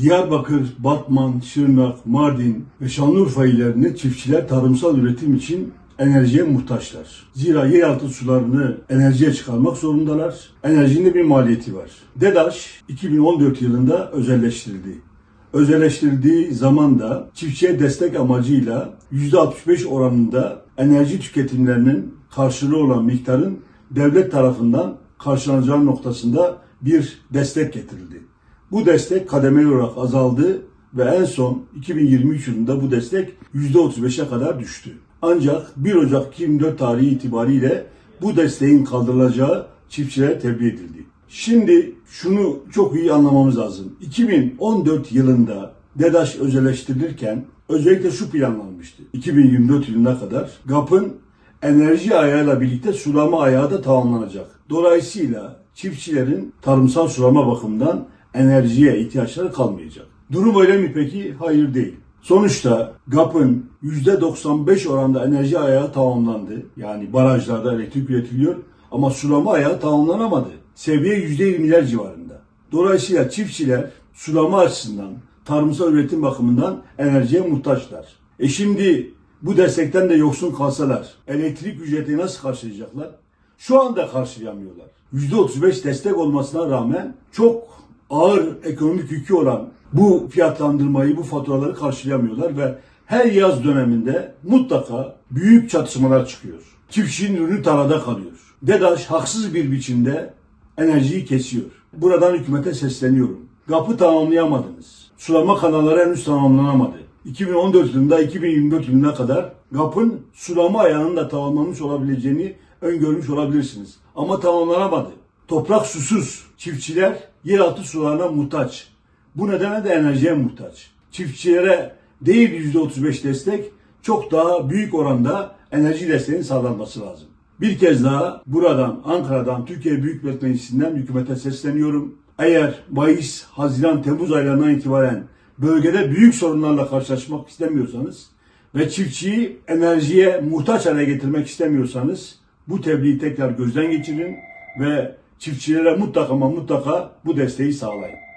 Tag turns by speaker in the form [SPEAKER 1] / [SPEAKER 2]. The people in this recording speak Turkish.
[SPEAKER 1] Diyarbakır, Batman, Şırnak, Mardin ve Şanlıurfa illerinde çiftçiler tarımsal üretim için enerjiye muhtaçlar. Zira yeraltı sularını enerjiye çıkarmak zorundalar. Enerjinin bir maliyeti var. DEDAŞ 2014 yılında özelleştirildi. Özelleştirildiği zaman da çiftçiye destek amacıyla %65 oranında enerji tüketimlerinin karşılığı olan miktarın devlet tarafından karşılanacağı noktasında bir destek getirildi. Bu destek kademeli olarak azaldı ve en son 2023 yılında bu destek %35'e kadar düştü. Ancak 1 Ocak 2024 tarihi itibariyle bu desteğin kaldırılacağı çiftçilere tebliğ edildi. Şimdi şunu çok iyi anlamamız lazım. 2014 yılında DEDAŞ özelleştirilirken özellikle şu planlanmıştı. 2024 yılına kadar GAP'ın enerji ayağıyla birlikte sulama ayağı da tamamlanacak. Dolayısıyla çiftçilerin tarımsal sulama bakımından enerjiye ihtiyaçları kalmayacak. Durum öyle mi peki? Hayır değil. Sonuçta GAP'ın %95 oranda enerji ayağı tamamlandı. Yani barajlarda elektrik üretiliyor ama sulama ayağı tamamlanamadı. Seviye %20'ler civarında. Dolayısıyla çiftçiler sulama açısından, tarımsal üretim bakımından enerjiye muhtaçlar. E şimdi bu destekten de yoksun kalsalar elektrik ücretini nasıl karşılayacaklar? Şu anda karşılayamıyorlar. %35 destek olmasına rağmen çok ağır ekonomik yükü olan bu fiyatlandırmayı, bu faturaları karşılayamıyorlar ve her yaz döneminde mutlaka büyük çatışmalar çıkıyor. Çiftçinin ürünü tarlada kalıyor. DEDAŞ haksız bir biçimde enerjiyi kesiyor. Buradan hükümete sesleniyorum. GAP'ı tamamlayamadınız. Sulama kanalları henüz tamamlanamadı. 2014 yılında 2024 yılına kadar GAP'ın sulama ayağının da tamamlanmış olabileceğini öngörmüş olabilirsiniz. Ama tamamlanamadı. Toprak susuz. Çiftçiler yeraltı sularına muhtaç. Bu nedenle de enerjiye muhtaç. Çiftçilere değil %35 destek, çok daha büyük oranda enerji desteğinin sağlanması lazım. Bir kez daha buradan Ankara'dan Türkiye Büyük Millet Meclisi'nden hükümete sesleniyorum. Eğer Mayıs, Haziran, Temmuz aylarından itibaren bölgede büyük sorunlarla karşılaşmak istemiyorsanız ve çiftçiyi enerjiye muhtaç hale getirmek istemiyorsanız bu tebliği tekrar gözden geçirin ve çiftçilere mutlaka ama mutlaka bu desteği sağlayın.